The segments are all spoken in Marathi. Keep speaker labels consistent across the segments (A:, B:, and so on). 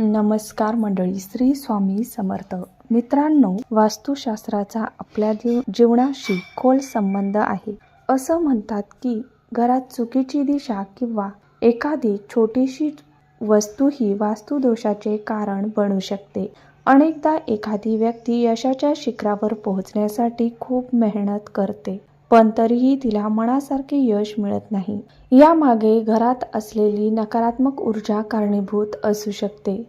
A: नमस्कार मंडळी श्री स्वामी समर्थ. मित्रांनो वास्तुशास्त्राचा आपल्या जीव जीवनाशी खोल संबंध आहे. असं म्हणतात की घरात चुकीची दिशा किंवा एखादी छोटीशी वस्तू ही वास्तुदोषाचे कारण बनू शकते. अनेकदा एखादी व्यक्ती यशाच्या शिखरावर पोहोचण्यासाठी खूप मेहनत करते. पण तरीही तिला मनासारखे यश मिळत नाही. यामागे घरात असलेली नकारात्मक ऊर्जा कारणीभूत असू शकते.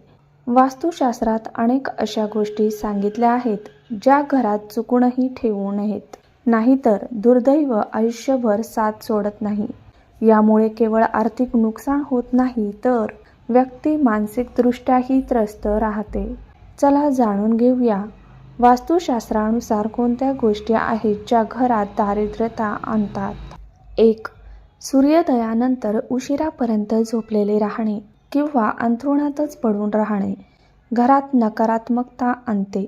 A: वास्तुशास्त्रात अनेक अशा गोष्टी सांगितल्या आहेत ज्या घरात चुकूनही ठेवू नयेत. नाहीतर दुर्दैव आयुष्यभर साथ सोडत नाही. यामुळे केवळ आर्थिक नुकसान होत नाही तर व्यक्ती मानसिकदृष्ट्याही त्रस्त राहते. चला जाणून घेऊया. वास्तुशास्त्रानुसार कोणत्या गोष्टी आहेत ज्या घरात दारिद्र्यता आणतात? एक सूर्योदयानंतर उशिरापर्यंत झोपलेले राहणे किंवा अंथरुणातच पडून राहणे. घरात नकारात्मकता आणते.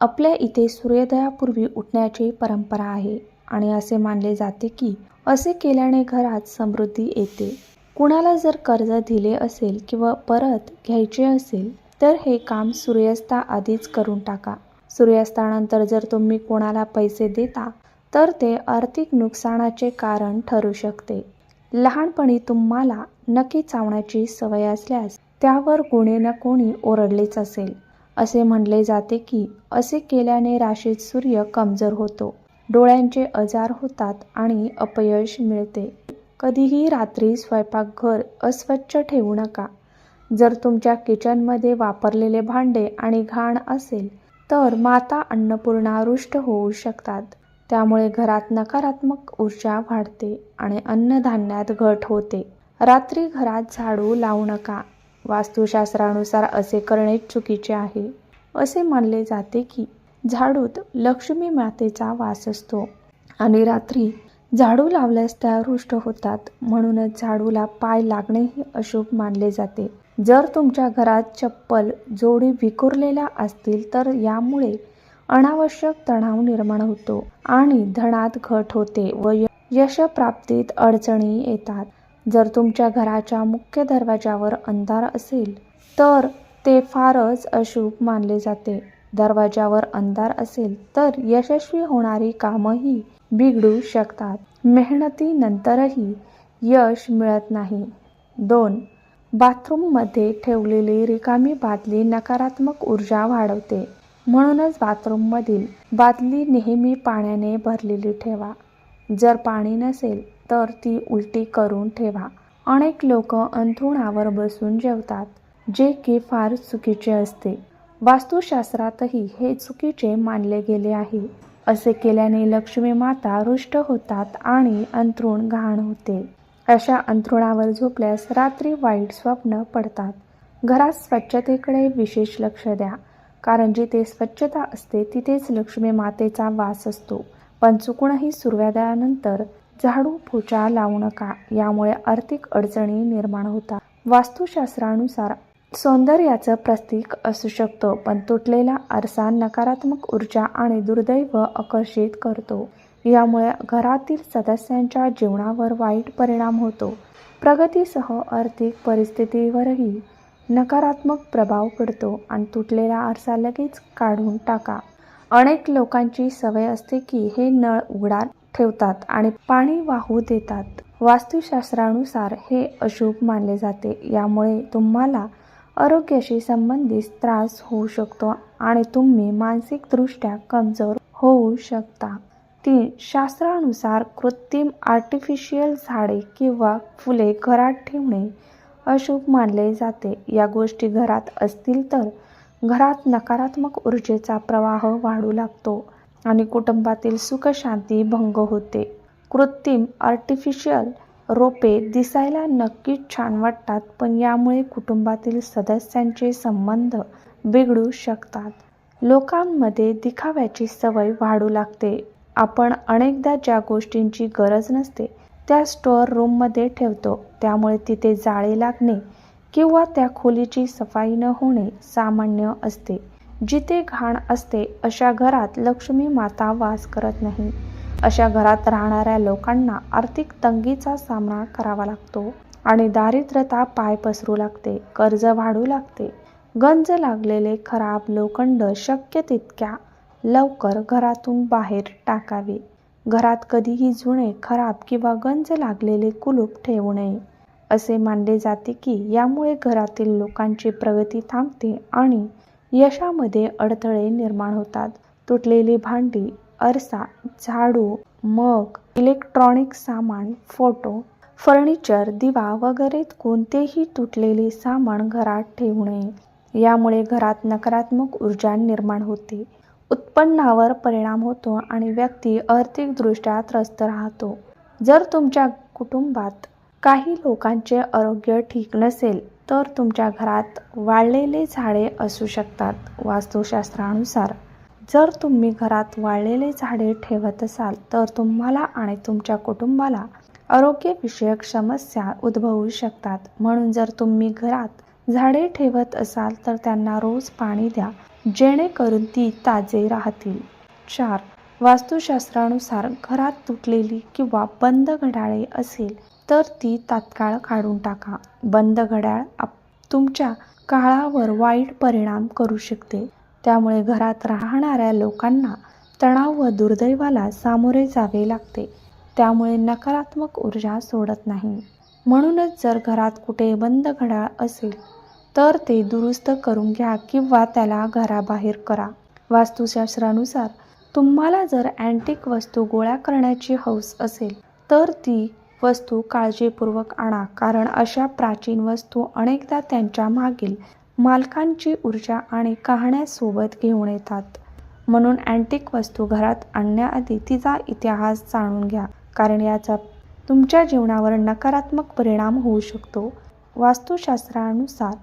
A: आपल्या इथे सूर्योदयापूर्वी उठण्याची परंपरा आहे आणि असे मानले जाते की असे केल्याने घरात समृद्धी येते. कुणाला जर कर्ज दिले असेल किंवा परत घ्यायचे असेल तर हे काम सूर्यास्ताआधीच करून टाका. सूर्यास्तानंतर जर तुम्ही कोणाला पैसे देता तर ते आर्थिक नुकसानाचे कारण ठरू शकते. लहानपणी तुम्हाला नक्की चावण्याची सवय असल्यास त्यावर कोणी ना कोणी ओरडलेच असेल. असे म्हणले जाते की असे केल्याने राशीत सूर्य कमजोर होतो. डोळ्यांचे आजार होतात आणि अपयश मिळते. कधीही रात्री स्वयंपाकघर अस्वच्छ ठेवू नका. जर तुमच्या किचनमध्ये वापरलेले भांडे आणि घाण असेल तर माता अन्नपूर्णा रुष्ट होऊ शकतात. त्यामुळे घरात नकारात्मक ऊर्जा वाढते आणि अन्नधान्यात घट होते. रात्री घरात झाडू लावू नका. वास्तुशास्त्रानुसार असे करणे चुकीचे आहे. असे मानले जाते की झाडूत लक्ष्मी मातेचा वास असतो आणि रात्री झाडू लावल्यास त्या रुष्ट होतात. म्हणूनच झाडूला पाय लागणेही अशुभ मानले जाते. जर तुमच्या घरात चप्पल जोडी विखुरलेल्या असतील तर यामुळे अनावश्यक तणाव निर्माण होतो आणि धनात घट होते व यशप्राप्तीत अडचणी येतात. जर तुमच्या घराच्या मुख्य दरवाजावर अंधार असेल तर ते फारच अशुभ मानले जाते. दरवाजावर अंधार असेल तर यशस्वी होणारी कामही बिघडू शकतात. मेहनतीनंतरही यश मिळत नाही. दोन बाथरूममध्ये ठेवलेली रिकामी बादली नकारात्मक ऊर्जा वाढवते. म्हणूनच बाथरूममधील बादली नेहमी पाण्याने भरलेली ठेवा. जर पाणी नसेल तर ती उलटी करून ठेवा. अनेक लोक अंथरुणावर बसून जेवतात जे की फार चुकीचे असते. वास्तुशास्त्रातही हे चुकीचे मानले गेले आहे. असे केल्याने लक्ष्मी माता रुष्ट होतात आणि अंथरूण घाण होते. अशा अंथरुणावर झोपल्यास रात्री वाईट स्वप्न पडतात. घरात स्वच्छतेकडे विशेष लक्ष द्या. कारण जिथे स्वच्छता असते तिथेच लक्ष्मी मातेचा वास असतो. पण चुकूनही सूर्योदयानंतर झाडू पोचा लावू नका. यामुळे आर्थिक अडचणी निर्माण होतात. वास्तुशास्त्रानुसार सौंदर्याचं प्रतीक असू शकतं पण तुटलेला आरसा नकारात्मक ऊर्जा आणि दुर्दैव आकर्षित करतो. यामुळे घरातील सदस्यांच्या जीवनावर वाईट परिणाम होतो. प्रगतीसह आर्थिक परिस्थितीवरही नकारात्मक प्रभाव पडतो आणि तुटलेला आरसा लगेच काढून टाका. अनेक लोकांची सवय असते की हे नळ उघडा ठेवतात आणि पाणी वाहू देतात. वास्तुशास्त्रानुसार हे अशुभ मानले जाते. यामुळे तुम्हाला आरोग्याशी संबंधित त्रास होऊ शकतो आणि तुम्ही मानसिकदृष्ट्या कमजोर होऊ शकता. ती शास्त्रानुसार कृत्रिम आर्टिफिशियल झाडे किंवा फुले घरात ठेवणे अशुभ मानले जाते. या गोष्टी घरात असतील तर घरात नकारात्मक ऊर्जेचा प्रवाह वाढू लागतो आणि कुटुंबातील सुखशांती भंग होते. कृत्रिम आर्टिफिशियल रोपे दिसायला नक्कीच छान वाटतात पण यामुळे कुटुंबातील सदस्यांचे संबंध बिघडू शकतात. लोकांमध्ये दिखाव्याची सवय वाढू लागते. आपण अनेकदा ज्या गोष्टींची गरज नसते त्या स्टोअर रूममध्ये ठेवतो. त्यामुळे तिथे जाळे लागणे किंवा त्या खोलीची सफाई न होणे सामान्य असते. जिथे घाण असते अशा घरात लक्ष्मी माता वास करत नाही. अशा घरात राहणाऱ्या लोकांना आर्थिक तंगीचा सामना करावा लागतो आणि दारिद्रता पाय पसरू लागते कर्ज वाढू लागते. गंज लागलेले खराब लोखंड शक्य तितक्या लवकर घरातून बाहेर टाकावे. घरात कधीही जुने खराब किंवा गंज लागलेले कुलूप ठेवू नये. असे मानले जाते की यामुळे घरातील लोकांची प्रगती थांबते आणि यशामध्ये अडथळे निर्माण होतात. तुटलेली भांडी आरसा झाडू मग इलेक्ट्रॉनिक सामान फोटो फर्निचर दिवा वगैरे कोणतेही तुटलेले सामान घरात ठेवू नये. यामुळे घरात नकारात्मक ऊर्जा निर्माण होते. उत्पन्नावर परिणाम होतो आणि व्यक्ती आर्थिकदृष्ट्या त्रस्त राहतो. जर तुमच्या कुटुंबात काही लोकांचे आरोग्य ठीक नसेल तर तुमच्या घरात वाळलेले झाडे असू शकतात वास्तुशास्त्रानुसार. जर तुम्ही घरात वाळलेले झाडे ठेवत असाल तर तुम्हाला आणि तुमच्या कुटुंबाला आरोग्यविषयक समस्या उद्भवू शकतात. म्हणून जर तुम्ही घरात झाडे ठेवत असाल तर त्यांना रोज पाणी द्या. जेणेकरून ती ताजे राहतील. चार. वास्तुशास्त्रानुसार घरात तुटलेली किंवा बंद घड्याळे असेल तर ती तात्काळ काढून टाका. बंद घड्याळ आप- तुमच्या काळावर वाईट परिणाम करू शकते. त्यामुळे घरात राहणाऱ्या लोकांना तणाव व दुर्दैवाला सामोरे जावे लागते. त्यामुळे नकारात्मक ऊर्जा सोडत नाही. म्हणूनच जर घरात कुठे बंद घड्याळ असेल तर ते दुरुस्त करून घ्या किंवा त्याला घराबाहेर करा. वास्तुशास्त्रानुसार तुम्हाला जर अँटिक वस्तू गोळा करण्याची हौस असेल तर ती वस्तू काळजीपूर्वक आणा कारण अशा प्राचीन वस्तू अनेकदा त्यांच्या मागील मालकांची ऊर्जा आणि कहाण्यासोबत घेऊन येतात. म्हणून अँटिक वस्तू घरात आणण्याआधी तिचा इतिहास जाणून घ्या कारण याचा तुमच्या जीवनावर नकारात्मक परिणाम होऊ शकतो. वास्तुशास्त्रानुसार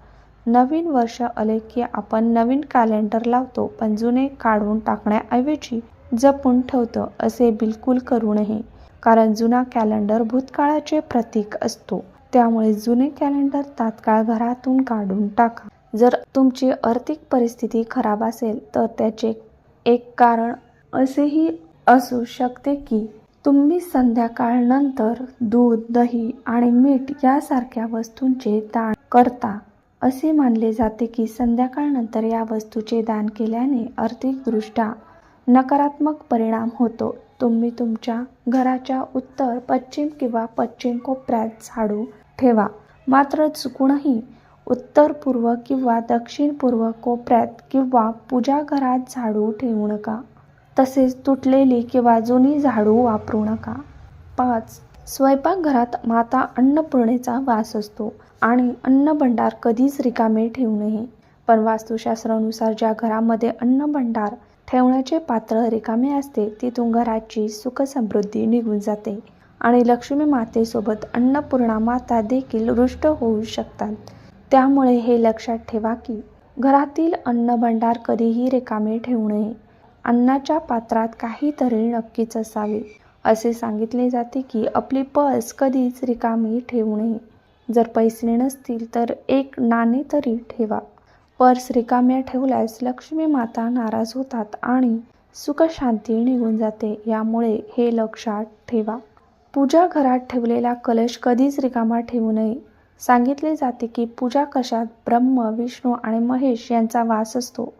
A: नवीन वर्ष आले की आपण नवीन कॅलेंडर लावतो पण जुने काढून टाकण्याऐवजी जपून ठेवतं असे बिलकुल करू नये. कारण जुना कॅलेंडर भूतकाळाचे प्रतीक असतो. त्यामुळे जुने कॅलेंडर तात्काळ घरातून काढून टाका. जर तुमची आर्थिक परिस्थिती खराब असेल तर त्याचे एक कारण असेही असू शकते की तुम्ही संध्याकाळनंतर दूध दही आणि मीठ यासारख्या वस्तूंचे दाण करता. असे मानले जाते की संध्याकाळनंतर या वस्तूचे दान केल्याने आर्थिकदृष्ट्या नकारात्मक परिणाम होतो. तुम्ही तुमच्या घराच्या उत्तर पश्चिम किंवा पश्चिम कोपऱ्यात झाडू ठेवा. मात्र चुकूनही उत्तर पूर्व किंवा दक्षिण पूर्व कोपऱ्यात किंवा पूजा घरात झाडू ठेवू नका. तसेच तुटलेली किंवा जुनी झाडू वापरू नका. पाच स्वयंपाकघरात माता अन्नपूर्णेचा वास असतो आणि अन्नभंडार कधीच रिकामे ठेवू नये. पण वास्तुशास्त्रानुसार ज्या घरामध्ये अन्नभंडार ठेवण्याचे पात्र रिकामे असते तिथून घराची सुखसमृद्धी निघून जाते आणि लक्ष्मी मातेसोबत अन्नपूर्णा माता देखील रुष्ट होऊ शकतात. त्यामुळे हे लक्षात ठेवा की घरातील अन्नभंडार कधीही रिकामे ठेवू नये. अन्नाच्या पात्रात काहीतरी नक्कीच असावे. असे सांगितले जाते की आपली पर्स कधीच रिकामी ठेवू नये. जर पैसे नसतील तर एक नाणे तरी ठेवा. पर्स रिकाम्या ठेवल्यास लक्ष्मी माता नाराज होतात आणि सुखशांती निघून जाते. यामुळे हे लक्षात ठेवा. पूजा घरात ठेवलेला कलश कधीच रिकामा ठेवू नये. सांगितले जाते की पूजा कशात ब्रह्म विष्णू आणि महेश यांचा वास असतो.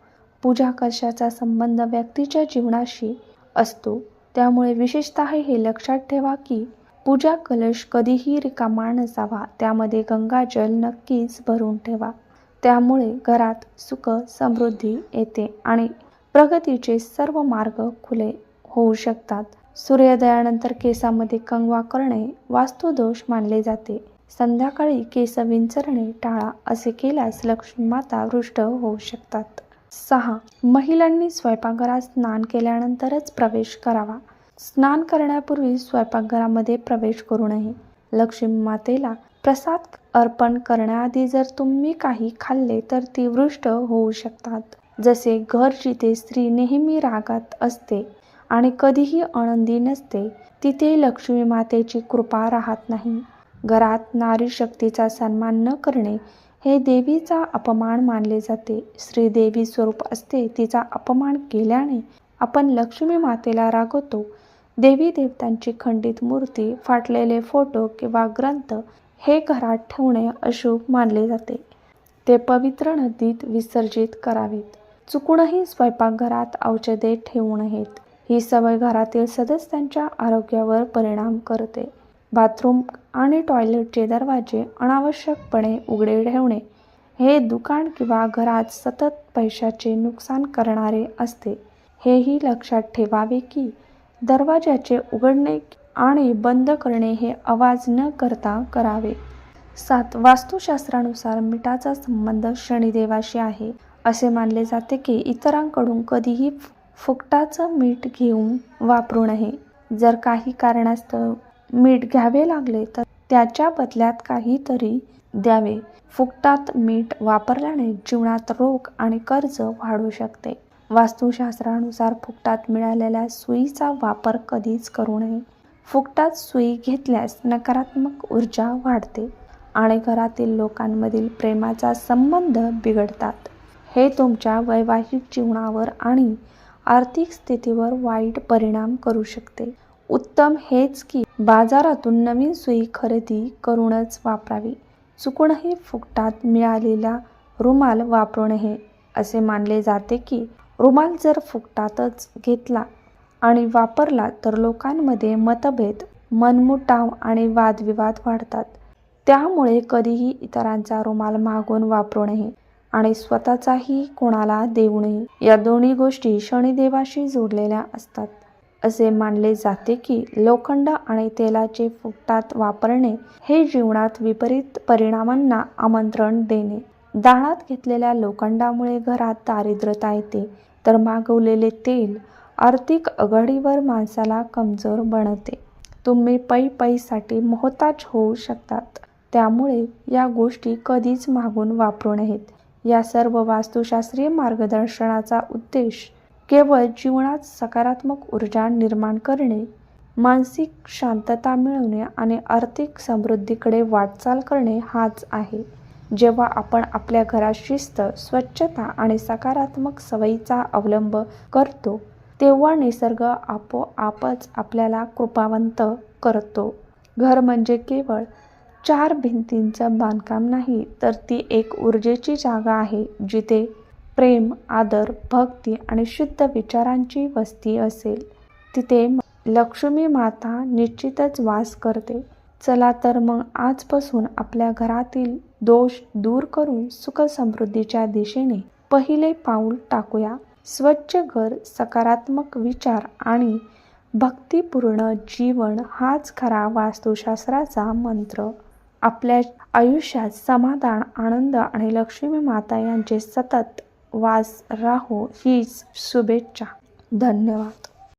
A: पूजा कशाचा संबंध व्यक्तीच्या जीवनाशी असतो. त्यामुळे विशेषतः हे लक्षात ठेवा की पूजा कलश कधीही रिकामा नसावा. त्यामध्ये गंगाजल नक्कीच भरून ठेवा. त्यामुळे घरात सुख समृद्धी येते आणि प्रगतीचे सर्व मार्ग खुले होऊ शकतात. सूर्योदयानंतर केसामध्ये कंगवा करणे वास्तुदोष मानले जाते. संध्याकाळी केस विंचरणे टाळा असे केल्यास लक्ष्मी माता वृष्ट होऊ शकतात. सहा. महिलांनी स्वयंपाकघरात स्नान केल्यानंतरच प्रवेश करावा. स्नान करण्यापूर्वी स्वयंपाकघरामध्ये प्रवेश करू नये. लक्ष्मी मातेला प्रसाद अर्पण करण्याआधी जर तुम्ही काही खाल्ले तर ती वृष्ट होऊ शकतात. जसे घर जिथे स्त्री नेहमी रागात असते आणि कधीही आनंदी नसते तिथे लक्ष्मी मातेची कृपा राहत नाही. घरात नारी शक्तीचा सन्मान न करणे हे देवीचा अपमान मानले जाते. श्रीदेवी स्वरूप असते तिचा अपमान केल्याने आपण लक्ष्मी मातेला रागवतो. देवी देवतांची खंडित मूर्ती फाटलेले फोटो किंवा ग्रंथ हे घरात ठेवणे अशुभ मानले जाते. ते पवित्र नदीत विसर्जित करावेत. चुकूनही स्वयंपाकघरात औषधे ठेवू नयेत ही सवय घरातील सदस्यांच्या आरोग्यावर परिणाम करते. बाथरूम आणि टॉयलेटचे दरवाजे अनावश्यकपणे उघडे ठेवणे हे दुकान किंवा घरात सतत पैशाचे नुकसान करणारे असते. हेही लक्षात ठेवावे की दरवाजाचे उघडणे आणि बंद करणे हे आवाज न करता करावे. सात वास्तुशास्त्रानुसार मिठाचा संबंध शनिदेवाशी आहे. असे मानले जाते की इतरांकडून कधीही फुकटाचं मीठ घेऊन वापरू नये. जर काही कारणास्तव मीठ घ्यावे लागले तर त्याच्या बदल्यात काहीतरी द्यावे. फुकटात मीठ वापरल्याने जीवनात रोग आणि कर्ज वाढू शकते. वास्तुशास्त्रानुसार फुकटात मिळालेल्या सुईचा वापर कधीच करू नये. फुकटात सुई घेतल्यास नकारात्मक ऊर्जा वाढते आणि घरातील लोकांमधील प्रेमाचा संबंध बिघडतात. हे तुमच्या वैवाहिक जीवनावर आणि आर्थिक स्थितीवर वाईट परिणाम करू शकते. उत्तम हेच की बाजारातून नवीन सुई खरेदी करूनच वापरावी. चुकूनही फुकटात मिळालेला रुमाल वापरू नये असे मानले जाते की रुमाल जर फुकटातच घेतला आणि वापरला तर लोकांमध्ये मतभेद मनमुटाव आणि वादविवाद वाढतात. त्यामुळे कधीही इतरांचा रुमाल मागून वापरू नये आणि स्वतःचाही कोणाला देऊ नये या दोन्ही गोष्टी शनिदेवाशी जोडलेल्या असतात. असे मानले जाते की लोखंड आणि तेलाचे फुटात वापरणे हे जीवनात विपरीत परिणामांना आमंत्रण देणे. दाणात घेतलेल्या लोखंडामुळे घरात दारिद्र्यता येते तर मागवलेले तेल आर्थिक आघाडीवर माणसाला कमजोर बनवते तुम्ही पै पैसाठी मोहताज होऊ शकतात. त्यामुळे या गोष्टी कधीच मागून वापरू नयेत. या सर्व वास्तुशास्त्रीय मार्गदर्शनाचा उद्देश केवळ जीवनात सकारात्मक ऊर्जा निर्माण करणे मानसिक शांतता मिळवणे आणि आर्थिक समृद्धीकडे वाटचाल करणे हाच आहे. जेव्हा आपण आपल्या घरात शिस्त स्वच्छता आणि सकारात्मक सवयीचा अवलंब करतो तेव्हा निसर्ग आपोआपच आपल्याला कृपावंत करतो. घर म्हणजे केवळ चार भिंतींचं बांधकाम नाही तर ती एक ऊर्जेची जागा आहे जिथे प्रेम आदर भक्ती आणि शुद्ध विचारांची वस्ती असेल. तिथे लक्ष्मी माता निश्चितच वास करते. चला तर मग आजपासून आपल्या घरातील दोष दूर करून सुखसमृद्धीच्या दिशेने पहिले पाऊल टाकूया. स्वच्छ घर सकारात्मक विचार आणि भक्तिपूर्ण जीवन हाच खरा वास्तुशास्त्राचा मंत्र. आपल्या आयुष्यात समाधान आनंद आणि लक्ष्मी माता यांचे सतत वास राहो हीच शुभेच्छा. धन्यवाद.